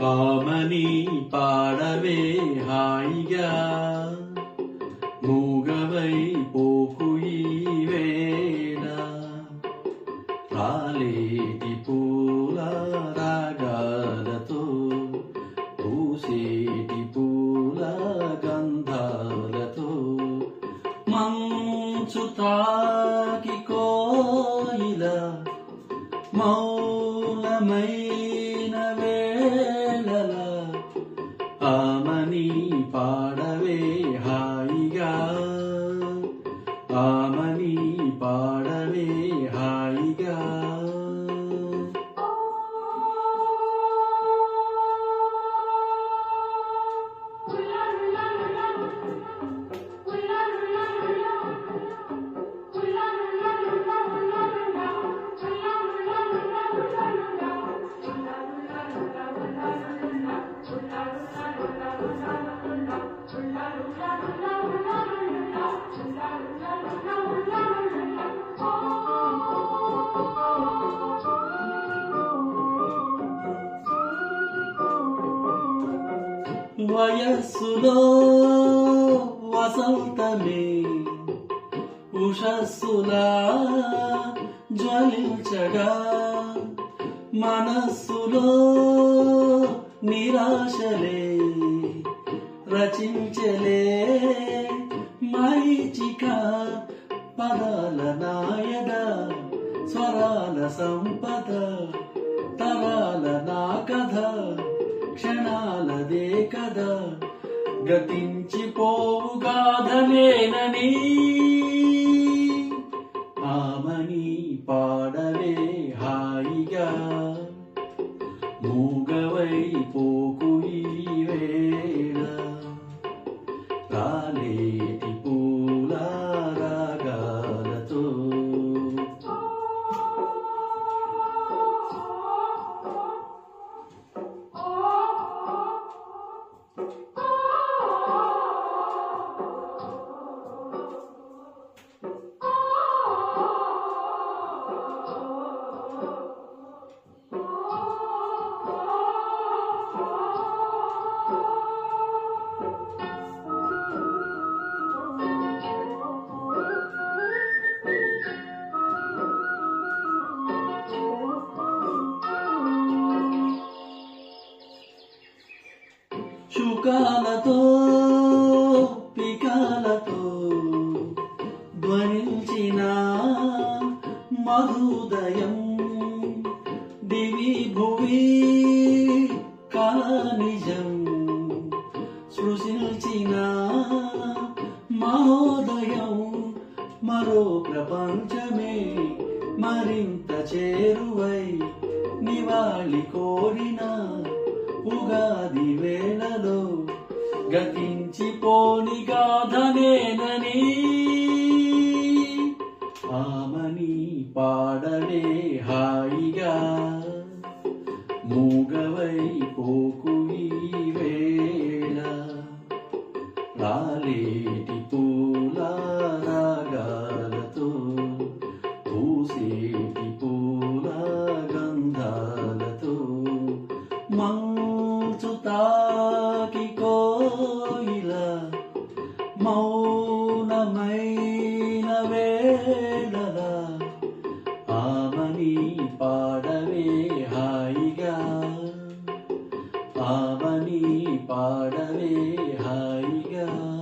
పామని పాడవే హాయిగా. మూగవై పోకు వేళ రాలేటి పూల రాగాలతో పూసేటి పూల గంధాలతో మంచు తాకి కోయిల మౌనమై ఆమని పాడవే హాయిగా. ఆమని పాడవే హాయిగా. వయస్సులో వసంతమే ఉషస్సులా జ్వలించగా మనస్సులో నిరాశలే రచించలే మైచిక పదాల నాయద స్వరాల సంపద తరాల నా కథ క్షణాలదే కదా. గతించిపోవు గాధనేనని ఆమని పాడవే హాయిగా. మూగవైపో శుకాలతో పికాలతో ధ్వనించిన మధుదయం దివి భువి కళనిజం సృశించిన మహోదయం మరో ప్రపంచమే మరింత చేరువై నివాళి కోరిన ఉగాది వేళ గతించిపోని గాధనేనని ఆమని పాడవే హాయిగా. మూగవై పోకు వేళ. రాలేటి పూల రాగాలతో పూసేటి పూల గంధాలతో మంచుతా పావని పాడవే హాయిగా.